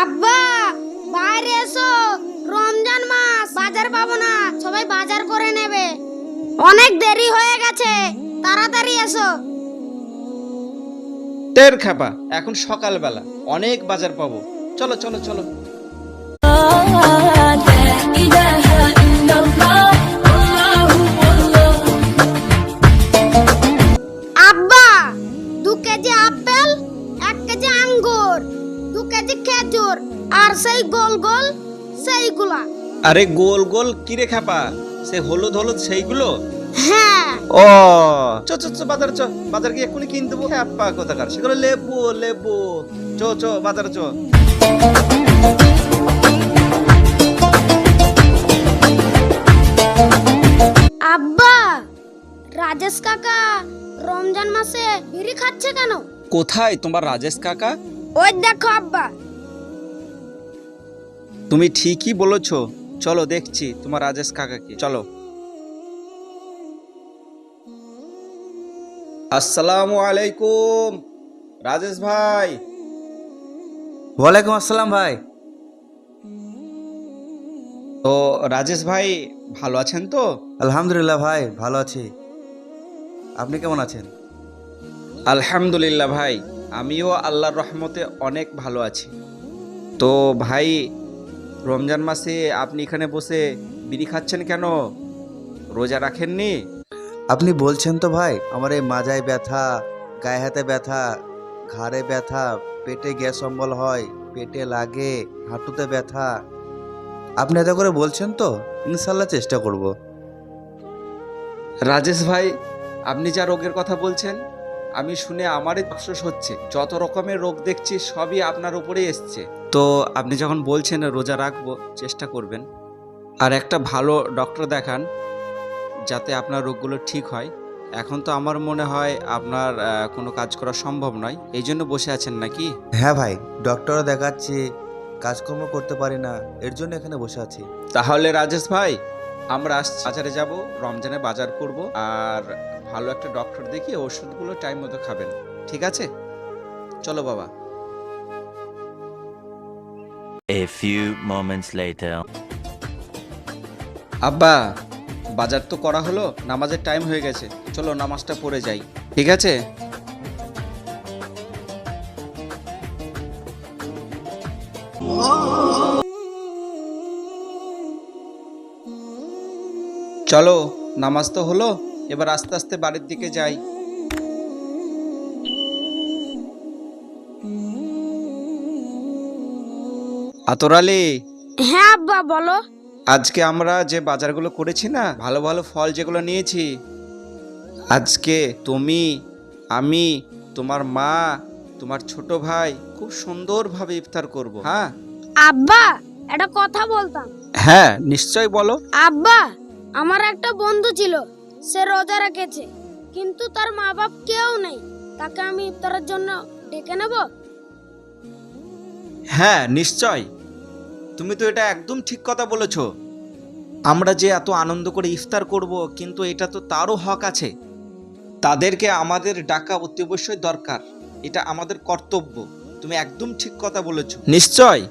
আব্বা বাইরে এসো। রমজান মাস বাজার পাবো না সবাই বাজার করে নেবে। অনেক দেরি হয়ে গেছে তাড়াতাড়ি এসো। টের খাপা এখন সকালবেলা অনেক বাজার পাবো। চলো চলো চলো। কেজি খেজুর আর সেই গোল গোল সেইগুলা। আরে গোল গোল কিরে খাপা? সে হলুদ হলুদ সেইগুলো? হ্যাঁ। ও চ চ চ বাজার চ বাজার গিয়ে এক্ষুনি কিনতে দেবো খাপা কোথাকার? সেগুলো লেবু লেবু। চ চ বাজার চ। আব্বা রাজেশ কাকা রমজান মাসে বিড়ি খাচ্ছে কেন? কোথায়? তোমার রাজেশ কাকা? ওই দেখো আব্বা। তুমি ঠিকই বলেছ। চলো দেখছি তোমার রাজেশ কাকাকে। চলো। আসসালামু আলাইকুম রাজেশ ভাই। ওয়ালাইকুম আসসালাম ভাই। তো রাজেশ ভাই ভালো আছেন তো? আলহামদুলিল্লাহ ভাই ভালো আছি। আপনি কেমন আছেন? আলহামদুলিল্লাহ ভাই। আমিও আল্লাহর রহমতে অনেক ভালো আছি। তো ভাই রমজান মাসে আপনি এখানে বসে বিড়ি খাচ্ছেন কেন? রোজা রাখেননি? আপনি বলছেন তো ভাই আমার এই মাজায় ব্যথা গায়ে হাতে ব্যথা ঘাড়ে ব্যথা পেটে গ্যাস অম্বল হয় পেটে লাগে হাঁটুতে ব্যথা। আপনি এত করে বলছেন তো ইনশাল্লাহ চেষ্টা করব। রাজেশ ভাই আপনি যা রোগের কথা বলছেন আমি শুনে আমারই আফসোস হচ্ছে। যত রকমের রোগ দেখছি সবই আপনার উপরেই এসছে। তো আপনি যখন বলছেন রোজা রাখব চেষ্টা করবেন। আর একটা ভালো ডক্টর দেখান যাতে আপনার রোগগুলো ঠিক হয়। এখন তো আমার মনে হয় আপনার কোনো কাজ করা সম্ভব নয়। এই জন্য বসে আছেন নাকি? হ্যাঁ ভাই ডক্টরও দেখাচ্ছি কাজকর্ম করতে পারি না এর জন্য এখানে বসে আছি। তাহলে রাজেশ ভাই আমরা বাজারে যাব রমজানে বাজার করব। আর ভালো একটা ডক্টর দেখিয়ে ওষুধগুলো টাইম মতো খাবেন। ঠিক আছে? চলো বাবা। A few moments later. আব্বা বাজার তো করা হলো নামাজের টাইম হয়ে গেছে। চলো নামাজটা পড়ে যাই। ঠিক আছে? চলো নামাজ তো হলো। এবার আস্তে আস্তে বাড়ির দিকে যাই। আতর আলী হ্যাঁ আব্বা বলো। আজকে আমরা যে বাজারগুলো করেছি না ভালো ভালো ফল যেগুলো নিয়েছি আজকে তুমি আমি তোমার মা তোমার ছোট ভাই খুব সুন্দরভাবে ইফতার করব হ্যাঁ? আব্বা একটা কথা বলতাম। হ্যাঁ নিশ্চয় বলো। আব্বা আমার একটা বন্ধু ছিল সে রোজা রেখেছে। কিন্তু তার মা বাপ কেউ নেই। তাকে আমি ইফতারের জন্য ডেকে নেব? হ্যাঁ নিশ্চয়। তুমি তো এটা একদম ঠিক কথা বলেছ। আমরা যে এত আনন্দ করে ইফতার করব, কিন্তু এটা তো তারও হক আছে। তাদেরকে আমাদের ডাকা অতি অবশ্যই দরকার। এটা আমাদের কর্তব্য। তুমি একদম ঠিক কথা বলেছ। নিশ্চয়।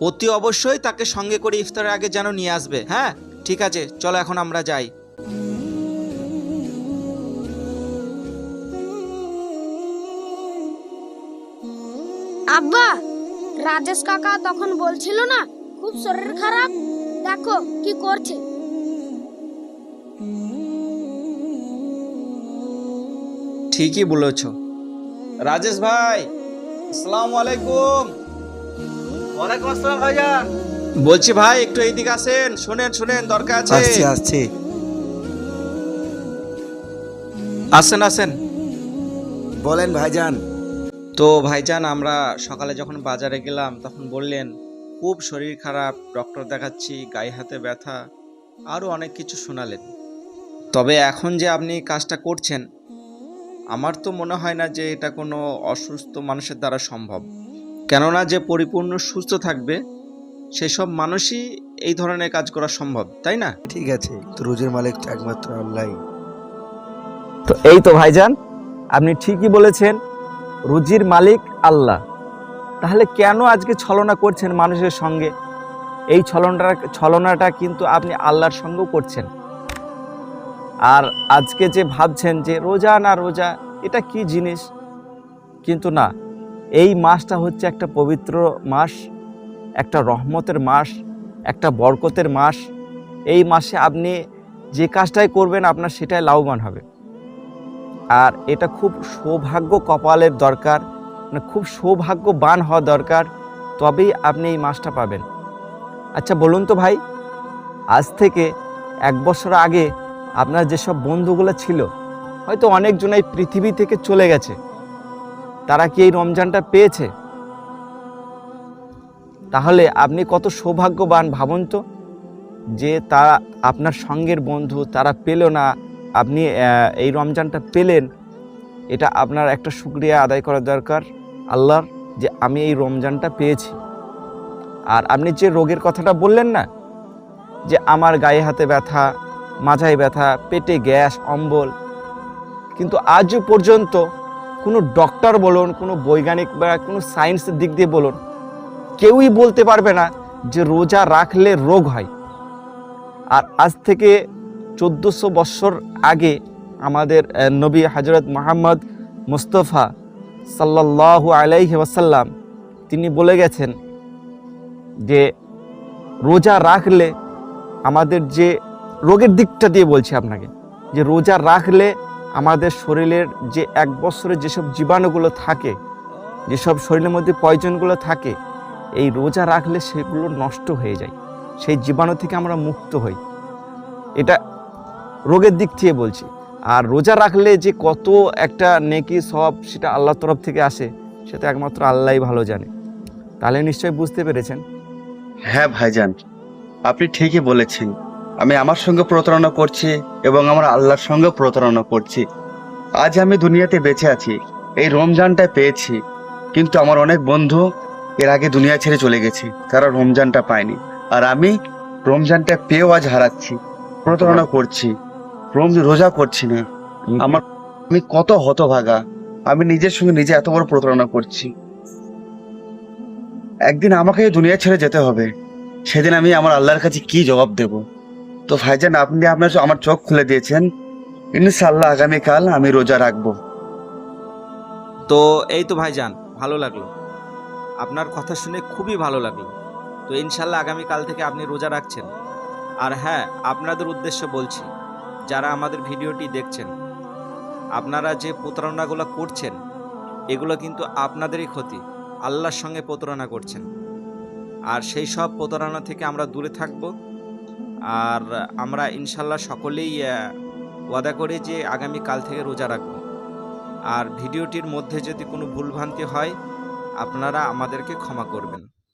অতি অবশ্যই তাকে সঙ্গে করে ইফতারের আগে যেন নিয়ে আসবে। হ্যাঁ ঠিক আছে, চলো এখন আমরা যাই। আব্বা রাজেশ কাকা তখন বলছিল না খুব শরীর খারাপ। দেখো কি করছে। ঠিকই বলেছ। রাজেশ ভাই আসসালামু আলাইকুম। ওয়ালাইকুম আসসালাম ভাইজান বলছি ভাই একটু এইদিকে আসেন। শুনেন শুনেন দরকার আছে। আসছি আসছি। আসেন আসেন। বলেন ভাইজান। তো ভাইজান আমরা সকালে যখন বাজারে গেলাম তখন বললেন খুব শরীর খারাপ ডক্টর দেখাচ্ছি গায়ে হাতে ব্যথা আরও অনেক কিছু শোনালেন। তবে এখন যে আপনি কাজটা করছেন আমার তো মনে হয় না যে এটা কোনো অসুস্থ মানুষের দ্বারা সম্ভব। কেননা যে পরিপূর্ণ সুস্থ থাকবে সেসব মানুষই এই ধরনের কাজ করা সম্ভব তাই না? ঠিক আছে তো রোজের মালিক একমাত্র আল্লাহ তো এই তো ভাইজান আপনি ঠিকই বলেছেন রুজির মালিক আল্লাহ। তাহলে কেন আজকে ছলনা করছেন মানুষের সঙ্গে? এই ছলনাটা ছলনাটা কিন্তু আপনি আল্লাহর সঙ্গেও করছেন। আর আজকে যে ভাবছেন যে রোজা না রোজা, এটা কি জিনিস? কিন্তু না, এই মাসটা হচ্ছে একটা পবিত্র মাস, একটা রহমতের মাস, একটা বরকতের মাস। এই মাসে আপনি যে কাজটাই করবেন, আপনার সেটাই লাভবান হবে। আর এটা খুব সৌভাগ্য কপালের দরকার মানে খুব সৌভাগ্যবান হওয়া দরকার, তবেই আপনি এই মাছটা পাবেন। আচ্ছা বলুন তো ভাই, আজ থেকে এক বছর আগে আপনার যেসব বন্ধুগুলো ছিল, হয়তো অনেকজন এই পৃথিবী থেকে চলে গেছে। তারা কি এই রমজানটা পেয়েছে? তাহলে আপনি কত সৌভাগ্যবান ভাবুন তো, যে তারা আপনার সঙ্গের বন্ধু, তারা পেল না আপনি এই রমজানটা পেলেন, এটা আপনার একটা শুক্রিয়া আদায় করা দরকার আল্লাহর যে আমি এই রমজানটা পেয়েছি। আর আপনি যে রোগের কথাটা বললেন না, যে আমার গায়ে হাতে ব্যথা, মাথায় ব্যথা, পেটে গ্যাস, অম্বল, কিন্তু আজও পর্যন্ত কোনো ডক্টর বলুন, কোনো বৈজ্ঞানিক বা কোনো সায়েন্সের দিক দিয়ে বলুন, কেউই বলতে পারবে না যে রোজা রাখলে রোগ হয়। আর আজ থেকে চোদ্দোশো বৎসর আগে আমাদের নবী হজরত মোহাম্মদ মুস্তফা সাল্লাল্লাহু আলাইহি ওয়াসাল্লাম তিনি বলে গেছেন যে, রোজা রাখলে আমাদের যে রোগের দিকটা দিয়ে বলছি আপনাকে, যে রোজা রাখলে আমাদের শরীরের যে এক বছরের যেসব জীবাণুগুলো থাকে, যেসব শরীরের মধ্যে পয়জনগুলো থাকে, এই রোজা রাখলে সেগুলো নষ্ট হয়ে যায়। সেই জীবাণু থেকে আমরা মুক্ত হই। এটা রোগের দিক থেকে বলছি। আর রোজা রাখলে যে কত একটা নেকি সব সেটা আল্লাহর তরফ থেকে আসে, সেটা একমাত্র আল্লাহই ভালো জানে। তাহলে নিশ্চয়ই বুঝতে পেরেছেন? হ্যাঁ ভাইজান, আপনি ঠিকই বলেছেন। আমি আমার সঙ্গে প্রতারণা করছি এবং আমার আল্লাহর সঙ্গে প্রতারণা করছি। আজ আমি দুনিয়াতে বেঁচে আছি, এই রমজানটা পেয়েছি। কিন্তু আমার অনেক বন্ধু এর আগে দুনিয়া ছেড়ে চলে গেছে, তারা রমজানটা পায়নি। আর আমি রমজানটা পেয়েও আজ হারাচ্ছি, প্রতারণা করছি। রোম রোজা করছি না। আমার আমি কত হতভাগা। আমি নিজের সঙ্গে নিজে এত বড় প্রতারণা করছি। একদিন আমাকে দুনিয়া ছেড়ে যেতে হবে। সেদিন আমি আমার আল্লাহর কাছে কি জবাব দেব? তো ভাইজান আপনি আপনার আমার চোখ খুলে দিয়েছেন। ইনশাআল্লাহ আগামীকাল আমি রোজা রাখব। তো এই তো ভাইজান ভালো লাগল। আপনার কথা শুনে খুবই ভালো লাগল। তো ইনশাল্লাহ আগামীকাল থেকে আপনি রোজা রাখছেন। আর হ্যাঁ আপনাদের উদ্দেশ্য বলছি যারা আমাদের ভিডিওটি দেখছেন, আপনারা যে প্রতারণাগুলো করছেন, এগুলো কিন্তু আপনাদেরই ক্ষতি। আল্লাহর সঙ্গে প্রতারণা করছেন। আর সেই সব প্রতারণা থেকে আমরা দূরে থাকব। আর আমরা ইনশাল্লাহ সকলেই ওয়াদা করি যে আগামী কাল থেকে রোজা রাখব। আর ভিডিওটির মধ্যে যদি কোনো ভুলভ্রান্তি হয়, আপনারা আমাদেরকে ক্ষমা করবেন।